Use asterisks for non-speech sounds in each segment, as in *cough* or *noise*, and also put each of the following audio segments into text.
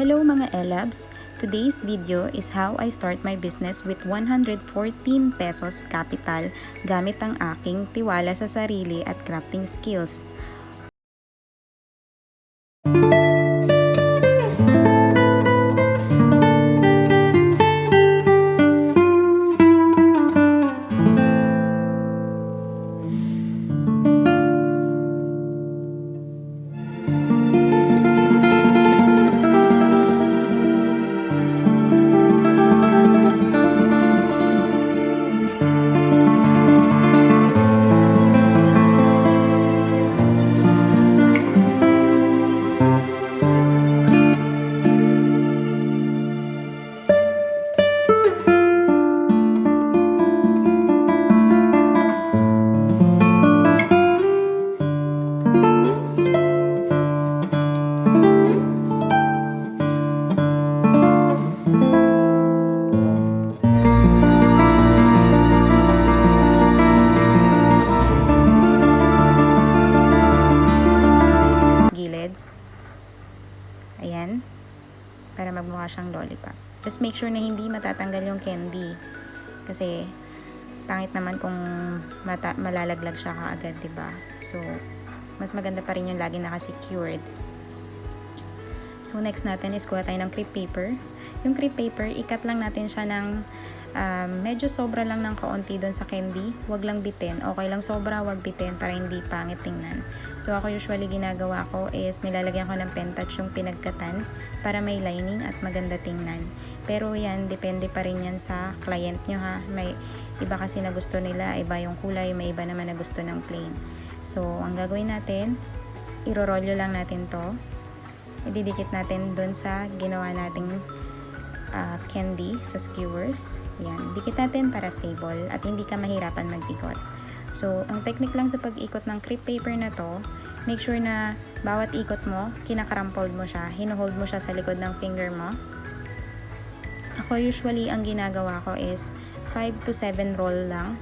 Hello mga Elabs! Today's video is how I start my business with 114 pesos capital gamit ang aking tiwala sa sarili at crafting skills. Matatanggal yung candy. Kasi, pangit naman kung mata- malalaglag siya kaagad, ba So, mas maganda pa rin yung lagi naka-secured. So, next natin is kuha tayo ng crepe paper. Yung crepe paper, ikat lang natin siya ng um, medyo sobra lang ng kaunti doon sa candy. Huwag lang bitin. Okay lang sobra, huwag bitin para hindi pangit tingnan. So, ako usually ginagawa ko is nilalagyan ko ng pentouch yung pinagkatan para may lining at maganda tingnan. Pero yan, depende pa rin yan sa client nyo ha. May iba kasi na gusto nila, iba yung kulay, may iba naman na gusto ng plain. So, ang gagawin natin, irorolyo lang natin to. Ididikit natin dun sa ginawa nating ah, candy sa skewers. Yan, dikit natin para stable at hindi ka mahirapan mag-ikot. So, ang technique lang sa pag-ikot ng crepe paper na to, make sure na bawat ikot mo, kinakarampold mo siya, hinuhold mo siya sa likod ng finger mo. Ako usually, ang ginagawa ko is 5 to 7 roll lang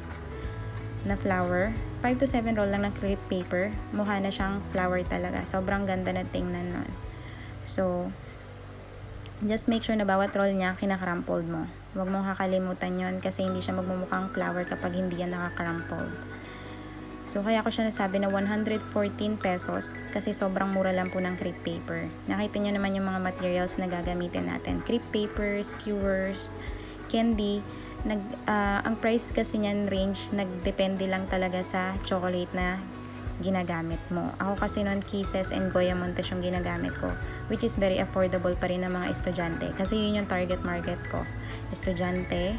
na flower. 5 to 7 roll lang ng crepe paper. Mukha na siyang flower talaga. Sobrang ganda na tingnan nun. So, just make sure na bawat roll niya, kinakarampold mo. Huwag mong kakalimutan yon kasi hindi siya magmumukhang flower kapag hindi yan nakakarampold. So, kaya ko siya nasabi na 114 pesos kasi sobrang mura lang po ng crepe paper. Nakita nyo naman yung mga materials na gagamitin natin. Crepe paper, skewers, candy. Nag, ah, ang price kasi niyan range, nagdepende lang talaga sa chocolate na ginagamit mo. Ako kasi noon Kisses and Goya Montes yung ginagamit ko which is very affordable pa rin ng mga estudyante kasi yun yung target market ko. Estudyante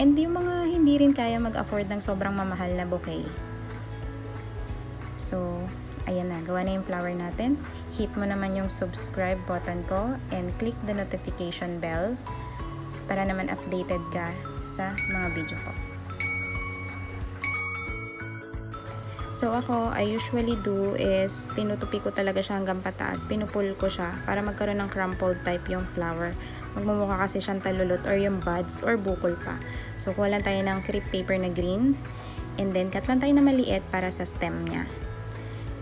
and yung mga hindi rin kaya mag-afford ng sobrang mamahal na bouquet. So, ayan na, gawa na yung flower natin. Hit mo naman yung subscribe button ko and click the notification bell para naman updated ka sa mga video ko. So ako, I usually do is tinutupi ko talaga siya hanggang pataas. Pinupul ko siya para magkaroon ng crumpled type yung flower. Magmumukha kasi siyang talulot or yung buds or bukol pa. So kuha lang tayo ng crepe paper na green and then cut lang tayo na maliit para sa stem niya.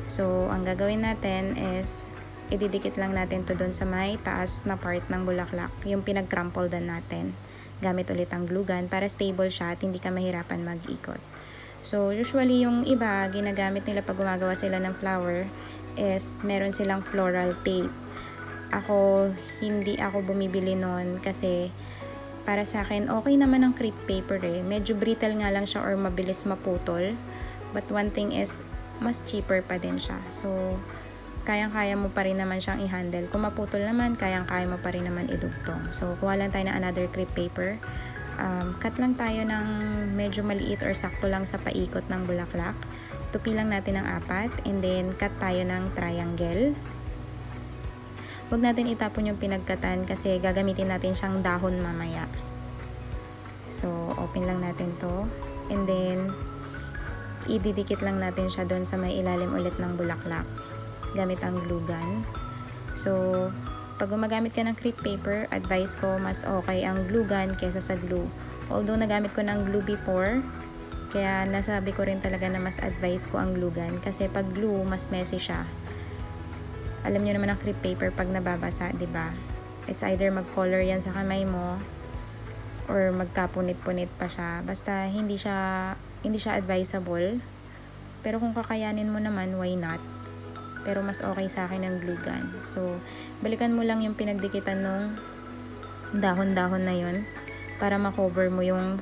So ang gagawin natin is ididikit lang natin to doon sa may taas na part ng bulaklak, yung pinag-crumple natin. Gamit ulit ang glue gun para stable siya at hindi ka mahirapan mag-ikot. So, usually yung iba, ginagamit nila pag gumagawa sila ng flower is meron silang floral tape. Ako, hindi ako bumibili nun kasi para sa akin, okay naman ang crepe paper eh. Medyo brittle nga lang siya or mabilis maputol. But one thing is, mas cheaper pa din siya. So, kayang-kaya mo pa rin naman siyang i-handle. Kung maputol naman, kayang-kaya mo pa rin naman idugtong. So, kuha lang tayo ng another crepe paper um, cut lang tayo ng medyo maliit or sakto lang sa paikot ng bulaklak. Tupi lang natin ng apat and then cut tayo ng triangle. Huwag natin itapon yung pinagkatan kasi gagamitin natin siyang dahon mamaya. So, open lang natin to. And then, ididikit lang natin siya doon sa may ilalim ulit ng bulaklak gamit ang glue gun. So, pag gumagamit ka ng crepe paper, advice ko mas okay ang glue gun kesa sa glue. Although nagamit ko ng glue before, kaya nasabi ko rin talaga na mas advice ko ang glue gun kasi pag glue, mas messy siya. Alam niyo naman ang crepe paper pag nababasa, ba? It's either mag-color yan sa kamay mo or magkapunit-punit pa siya. Basta hindi siya hindi siya advisable. Pero kung kakayanin mo naman, why not? Pero mas okay sa akin ang glue gun. So, balikan mo lang yung pinagdikitan nung dahon-dahon na yun para makover mo yung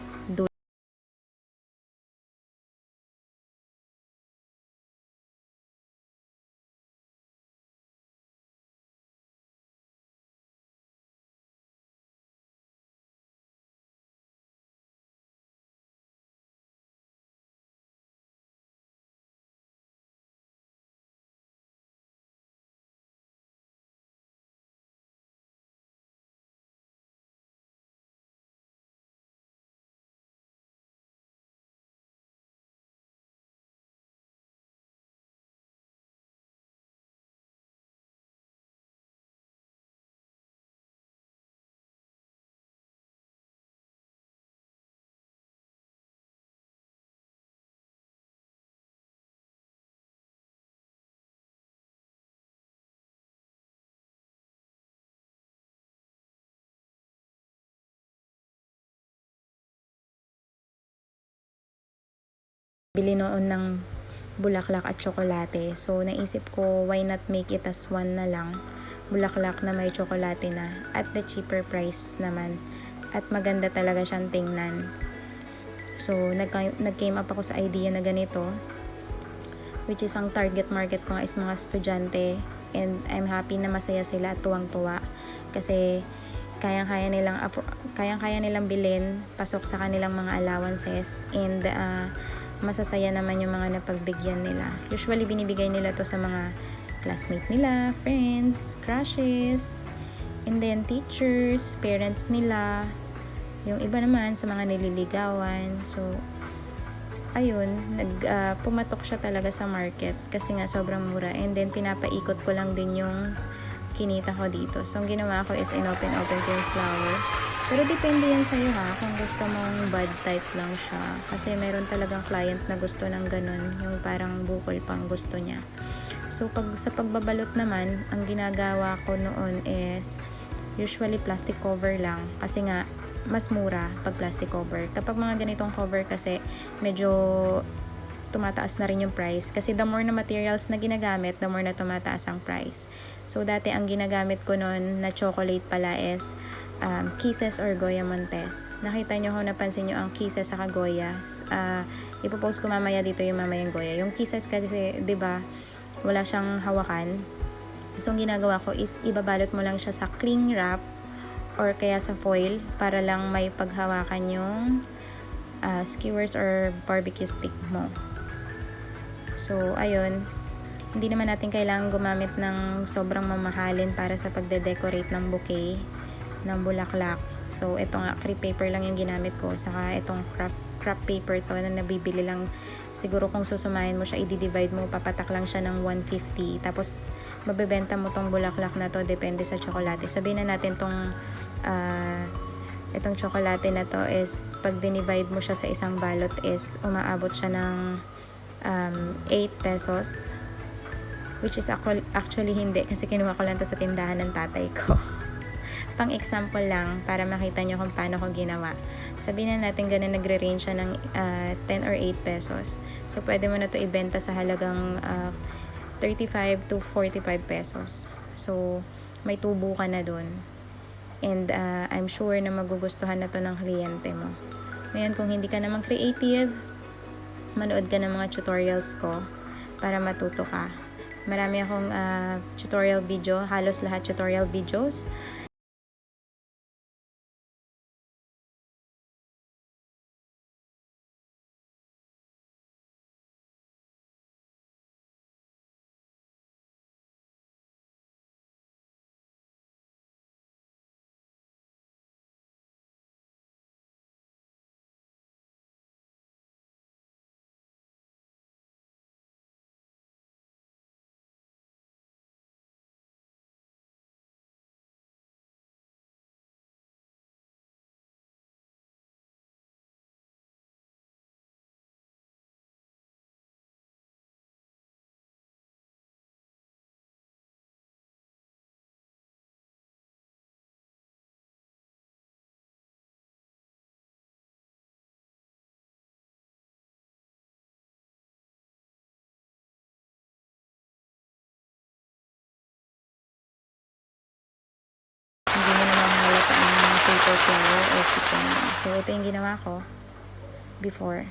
bili noon ng bulaklak at tsokolate. So, naisip ko, why not make it as one na lang. Bulaklak na may tsokolate na. At the cheaper price naman. At maganda talaga siyang tingnan. So, nag-came up ako sa idea na ganito. Which is ang target market ko is mga estudyante. And I'm happy na masaya sila at tuwang-tuwa. Kasi, kayang-kaya nilang kayang-kaya nilang bilhin pasok sa kanilang mga allowances and ah, masasaya naman yung mga napagbigyan nila. Usually binibigay nila to sa mga classmate nila, friends, crushes, and then teachers, parents nila, yung iba naman sa mga nililigawan. So, ayun, nag, ah, pumatok siya talaga sa market kasi nga sobrang mura. And then, pinapaikot ko lang din yung kinita ko dito. So, ang ginawa ko is in-open-open ko yung flower. Pero depende yan sa'yo ha, kung gusto mong bud type lang siya. Kasi meron talagang client na gusto ng ganun, yung parang bukol pang gusto niya. So, pag sa pagbabalot naman, ang ginagawa ko noon is usually plastic cover lang. Kasi nga, mas mura pag plastic cover. Kapag mga ganitong cover kasi, medyo tumataas na rin yung price. Kasi the more na materials na ginagamit, the more na tumataas ang price. So, dati ang ginagamit ko noon na chocolate pala is um, Kisses or Goya Montes. Nakita nyo kung napansin nyo ang Kisses sa Goyas. Uh, ipopost ko mamaya dito yung mamayang Goya. Yung Kisses kasi, di ba, wala siyang hawakan. So, ang ginagawa ko is ibabalot mo lang siya sa cling wrap or kaya sa foil para lang may paghawakan yung uh, skewers or barbecue stick mo. So, ayun. Hindi naman natin kailangan gumamit ng sobrang mamahalin para sa pagde-decorate ng bouquet ng bulaklak. So, ito nga, crepe paper lang yung ginamit ko. Saka itong crap, crap paper to na nabibili lang. Siguro kung susumahin mo siya, i-divide mo, papatak lang siya ng 150. Tapos, mabebenta mo tong bulaklak na to, depende sa tsokolate. Sabihin na natin tong, uh, itong tsokolate na to is, pag dinivide mo siya sa isang balot is, umaabot siya ng um, 8 pesos. Which is actually, actually hindi, kasi kinuha ko lang to sa tindahan ng tatay ko. *laughs* pang example lang para makita nyo kung paano ko ginawa. Sabihin na natin ganun nagre-range siya ng uh, 10 or 8 pesos. So, pwede mo na to ibenta sa halagang uh, 35 to 45 pesos. So, may tubo ka na dun. And uh, I'm sure na magugustuhan na to ng kliyente mo. Ngayon, kung hindi ka naman creative, manood ka ng mga tutorials ko para matuto ka. Marami akong uh, tutorial video, halos lahat tutorial videos. Flower or chicken. So, ito yung ginawa ko before.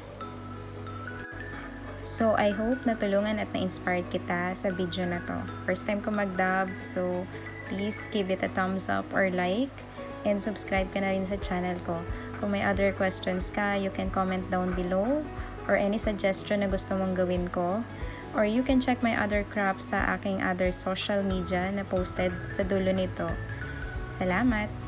So, I hope natulungan at na-inspired kita sa video na to. First time ko mag-dub, so please give it a thumbs up or like and subscribe ka na rin sa channel ko. Kung may other questions ka, you can comment down below or any suggestion na gusto mong gawin ko. Or you can check my other crafts sa aking other social media na posted sa dulo nito. Salamat!